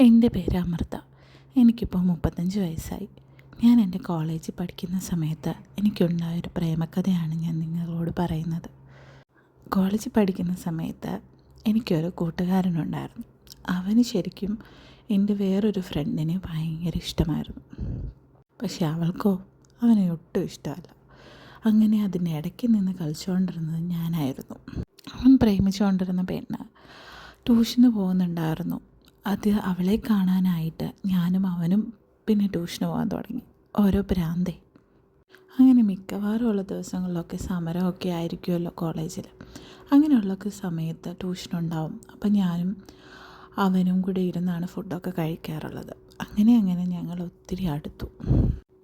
എന്റെ പേര് അമൃത. എനിക്കിപ്പോൾ മുപ്പത്തഞ്ച് വയസ്സായി. ഞാൻ എന്റെ കോളേജിൽ പഠിക്കുന്ന സമയത്ത് എനിക്കുണ്ടായൊരു പ്രേമകഥയാണ് ഞാൻ നിങ്ങളോട് പറയുന്നത്. കോളേജിൽ പഠിക്കുന്ന സമയത്ത് എനിക്കൊരു കൂട്ടുകാരനുണ്ടായിരുന്നു. അവന് ശരിക്കും എന്റെ വേറൊരു ഫ്രണ്ടിനെ ഭയങ്കര ഇഷ്ടമായിരുന്നു. പക്ഷെ അവൾക്കോ അവനെ ഒട്ടും ഇഷ്ടമല്ല. അങ്ങനെ അതിന്റെ ഇടയ്ക്ക് നിന്ന് കളിച്ചുകൊണ്ടിരുന്നത് ഞാനായിരുന്നു. അവൻ പ്രേമിച്ചുകൊണ്ടിരുന്ന പെണ്ണ് ട്യൂഷന് പോകുന്നുണ്ടായിരുന്നു. അത് അവളെ കാണാനായിട്ട് ഞാനും അവനും പിന്നെ ട്യൂഷന് പോകാൻ തുടങ്ങി. ഓരോ പ്രാന്തേ അങ്ങനെ മിക്കവാറും ഉള്ള ദിവസങ്ങളിലൊക്കെ സമരമൊക്കെ ആയിരിക്കുമല്ലോ കോളേജിൽ അങ്ങനെയുള്ളൊക്കെ സമയത്ത് ട്യൂഷനുണ്ടാവും. അപ്പം ഞാനും അവനും കൂടെ ഇരുന്നാണ് ഫുഡൊക്കെ കഴിക്കാറുള്ളത്. അങ്ങനെ അങ്ങനെ ഞങ്ങൾ ഒത്തിരി അടുത്തു.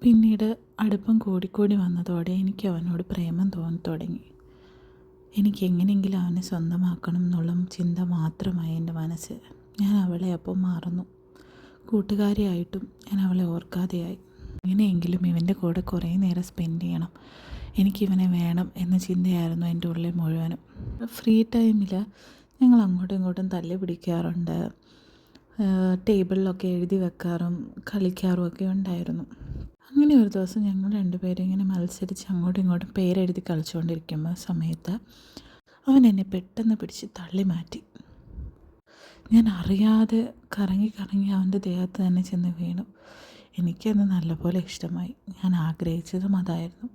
പിന്നീട് അടുപ്പം കൂടിക്കൂടി വന്നതോടെ എനിക്ക് അവനോട് പ്രേമം തോന്നി തുടങ്ങി. എനിക്ക് എങ്ങനെയെങ്കിലും അവനെ സ്വന്തമാക്കണം എന്നുള്ള ചിന്ത മാത്രമായി എന്റെ മനസ്സ് ഞാൻ അവളെ അപ്പം മാറുന്നു. കൂട്ടുകാരിയായിട്ടും ഞാൻ അവളെ ഓർക്കാതെയായി. എങ്ങനെയെങ്കിലും ഇവന്റെ കൂടെ കുറേ നേരം സ്പെൻഡ് ചെയ്യണം. എനിക്കിവനെ വേണം എന്ന ചിന്തയായിരുന്നു എന്റെ ഉള്ളിൽ മുഴുവനും. ഫ്രീ ടൈമിൽ ഞങ്ങൾ അങ്ങോട്ടും ഇങ്ങോട്ടും തല്ലി പിടിക്കാറുണ്ട്. ടേബിളിലൊക്കെ എഴുതി വെക്കാറും കളിക്കാറും ഒക്കെ ഉണ്ടായിരുന്നു. അങ്ങനെ ഒരു ദിവസം ഞങ്ങൾ രണ്ടുപേരും ഇങ്ങനെ മത്സരിച്ച് അങ്ങോട്ടും ഇങ്ങോട്ടും പേരെഴുതി കളിച്ചുകൊണ്ടിരിക്കുമ്പോൾ സമയത്ത് അവൻ എന്നെ പെട്ടെന്ന് പിടിച്ച് തള്ളി മാറ്റി. ഞാൻ അറിയാതെ കറങ്ങി കറങ്ങി അവന്റെ ദേഹത്ത് തന്നെ ചെന്ന് വീണു. എനിക്കത് നല്ലപോലെ ഇഷ്ടമായി. ഞാൻ ആഗ്രഹിച്ചതും അതായിരുന്നു.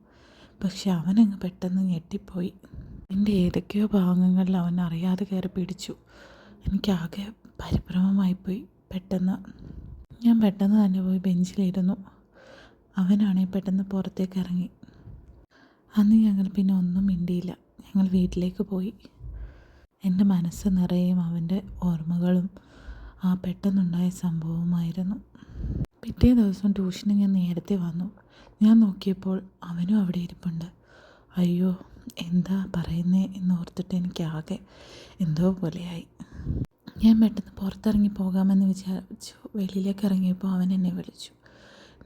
പക്ഷെ അവനങ്ങ് പെട്ടെന്ന് ഞെട്ടിപ്പോയി. എന്റെ ഏതൊക്കെയോ ഭാഗങ്ങളിൽ അവൻ അറിയാതെ കയറി പിടിച്ചു. എനിക്കാകെ പരിഭ്രമമായിപ്പോയി. പെട്ടെന്ന് ഞാൻ പെട്ടെന്ന് തന്നെ പോയി ബെഞ്ചിലിരുന്നു. അവനാണെങ്കിൽ പെട്ടെന്ന് പുറത്തേക്ക് ഇറങ്ങി. അന്ന് ഞങ്ങൾ പിന്നെ ഒന്നും മിണ്ടിയില്ല. ഞങ്ങൾ വീട്ടിലേക്ക് പോയി. എന്റെ മനസ്സ് നിറയും അവന്റെ ഓർമ്മകളും ആ പെട്ടെന്നുണ്ടായ സംഭവമായിരുന്നു പിറ്റേ ദിവസം ട്യൂഷന് ഞാൻ നേരത്തെ വന്നു. ഞാൻ നോക്കിയപ്പോൾ അവനും അവിടെ ഇരിപ്പുണ്ട്. അയ്യോ എന്താ പറയുന്നേ എന്നോർത്തിട്ട് എനിക്കാകെ എന്തോ പോലെയായി. ഞാൻ പെട്ടെന്ന് പുറത്തിറങ്ങി പോകാമെന്ന് വിചാരിച്ചു. വെളിയിലേക്ക് ഇറങ്ങിയപ്പോൾ അവൻ എന്നെ വിളിച്ചു.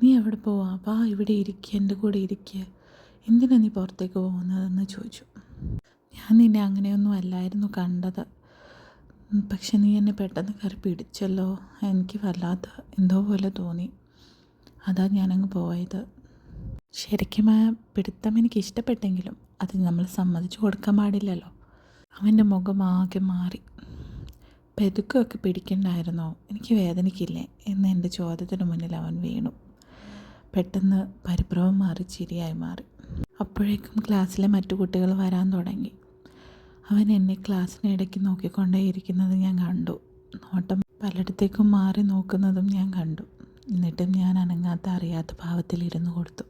നീ എവിടെ പോവാ? വാ ഇവിടെ ഇരിക്കുക എന്റെ കൂടെ ഇരിക്കുക എന്തിനാണ് നീ പുറത്തേക്ക് പോകുന്നതെന്ന് ചോദിച്ചു. ഞാൻ നിന്നെ അങ്ങനെയൊന്നും അല്ലായിരുന്നു കണ്ടത്. പക്ഷെ നീ എന്നെ പെട്ടെന്ന് കയറി പിടിച്ചല്ലോ. എനിക്ക് വല്ലാത്ത എന്തോ പോലെ തോന്നി. അതാ ഞാനങ്ങ് പോയത്. ശരിക്കും ആ പിടുത്തം എനിക്ക് ഇഷ്ടപ്പെട്ടെങ്കിലും അത് നമ്മൾ സമ്മതിച്ചു കൊടുക്കാൻ പാടില്ലല്ലോ. അവന്റെ മുഖം ആകെ മാറി. പെതുക്കൊക്കെ പിടിക്കണ്ടായിരുന്നോ? എനിക്ക് വേദനിക്കില്ലേ എന്ന് എന്റെ ചോദ്യത്തിന് മുന്നിൽ അവൻ വീണു. പെട്ടെന്ന് പരിഭ്രമം മാറി ചിരിയായി മാറി. അപ്പോഴേക്കും ക്ലാസ്സിലെ മറ്റു കുട്ടികൾ വരാൻ തുടങ്ങി. അവൻ എന്നെ ക്ലാസ്സിനിടയ്ക്ക് നോക്കിക്കൊണ്ടേയിരിക്കുന്നത് ഞാൻ കണ്ടു. നോട്ടം പലയിടത്തേക്കും മാറി നോക്കുന്നതും ഞാൻ കണ്ടു. എന്നിട്ടും ഞാൻ അനങ്ങാത്ത അറിയാത്ത ഭാവത്തിൽ ഇരുന്ന് കൊടുത്തു.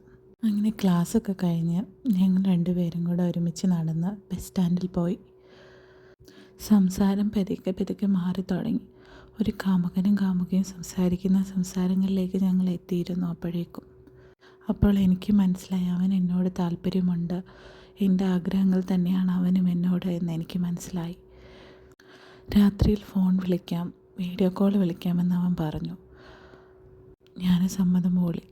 അങ്ങനെ ക്ലാസ്സൊക്കെ കഴിഞ്ഞ് ഞങ്ങൾ രണ്ടുപേരും കൂടെ ഒരുമിച്ച് നടന്ന് ബസ് സ്റ്റാൻഡിൽ പോയി. സംസാരം പതുക്കെ പതുക്കെ മാറി തുടങ്ങി. ഒരു കാമുകനും കാമുകയും സംസാരിക്കുന്ന സംസാരങ്ങളിലേക്ക് ഞങ്ങൾ എത്തിയിരുന്നു അപ്പോഴേക്കും. അപ്പോൾ എനിക്ക് മനസ്സിലായി അവൻ എന്നോട് താല്പര്യമുണ്ട്. എന്റെ ആഗ്രഹങ്ങൾ തന്നെയാണ് അവനും എന്നോട് എന്ന് എനിക്ക് മനസ്സിലായി. രാത്രിയിൽ ഫോൺ വിളിക്കാം വീഡിയോ കോൾ വിളിക്കാമെന്ന് അവൻ പറഞ്ഞു. ഞാൻ സമ്മതം മൂളി.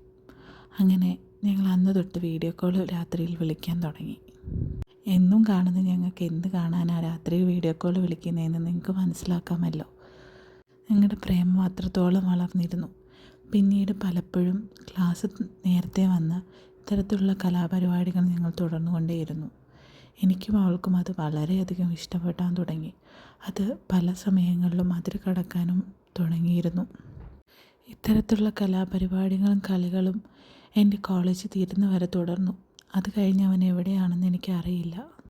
അങ്ങനെ ഞങ്ങൾ അന്ന് തൊട്ട് വീഡിയോ കോൾ രാത്രിയിൽ വിളിക്കാൻ തുടങ്ങി. എന്നും കാണുന്ന ഞങ്ങൾക്ക് എന്ത് കാണാനാണ് രാത്രി വീഡിയോ കോൾ വിളിക്കുന്നതെന്ന് നിങ്ങൾക്ക് മനസ്സിലാക്കാമല്ലോ. ഞങ്ങളുടെ പ്രേമം അത്രത്തോളം വളർന്നിരുന്നു. പിന്നീട് പലപ്പോഴും ക്ലാസ് നേരത്തെ വന്ന് ഇത്തരത്തിലുള്ള കലാപരിപാടികൾ ഞങ്ങൾ തുടർന്നു കൊണ്ടേയിരുന്നു എനിക്കും അവൾക്കും അത് വളരെയധികം ഇഷ്ടപ്പെടാൻ തുടങ്ങി. അത് പല സമയങ്ങളിലും അതിര് കടക്കാനും തുടങ്ങിയിരുന്നു. ഇത്തരത്തിലുള്ള കലാപരിപാടികളും കളികളും എന്റെ കോളേജ് തീരുന്ന വരെ തുടർന്നു. അത് കഴിഞ്ഞ് അവൻ എവിടെയാണെന്ന് എനിക്കറിയില്ല.